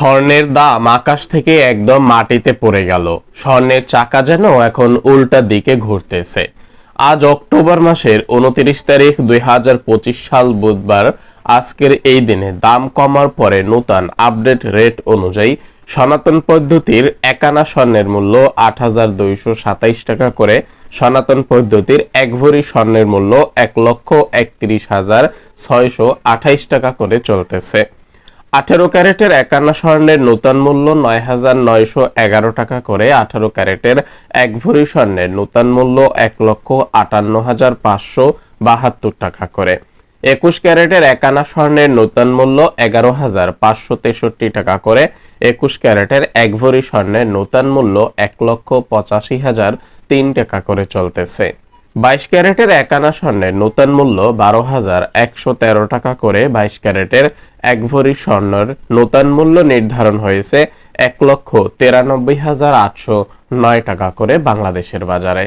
স্বর্ণের দাম আকাশ থেকে একদম মাটিতে পড়ে গেল। স্বর্ণের চাকা যেন এখন উল্টা দিকে ঘুরতেছে। আজ অক্টোবর মাসের উনত্রিশ তারিখ দুই হাজার পঁচিশ সাল বুধবার, আজকের এই দিনে দাম কমার পরে নতুন আপডেট রেট অনুযায়ী সনাতন পদ্ধতির একানা স্বর্ণের মূল্য আট হাজার দুইশো সাতাইশ টাকা করে, সনাতন পদ্ধতির এক ভরি স্বর্ণের মূল্য এক লক্ষ একত্রিশ হাজার ছয়শো আঠাইশ টাকা করে চলতেছে। আঠারো ক্যারেটের একান্ন স্বর্ণের নূতন মূল্য নয় হাজার নয়শো এগারো টাকা করে। আঠারো ক্যারেটের এক ভরি স্বর্ণের নূতন মূল্য এক লক্ষ আটান্ন হাজার পাঁচশো বাহাত্তর টাকা করে। একুশ ক্যারেটের একানা স্বর্ণের নূতন মূল্য এগারো হাজার পাঁচশো তেষট্টি টাকা করে। একুশ ক্যারেটের এক ভরি স্বর্ণের নূতন মূল্য এক লক্ষ পঁচাশি হাজার তিন টাকা করে চলতেছে। বাইশ ক্যারেটের একানা স্বর্ণের নূতন মূল্য বারো হাজার একশো তেরো টাকা করে বাইশ ক্যারেটের এক ভরি স্বর্ণের নূতন মূল্য নির্ধারণ হয়েছে এক লক্ষ তিরানব্বই হাজার আটশো নয় টাকা করে বাংলাদেশের বাজারে।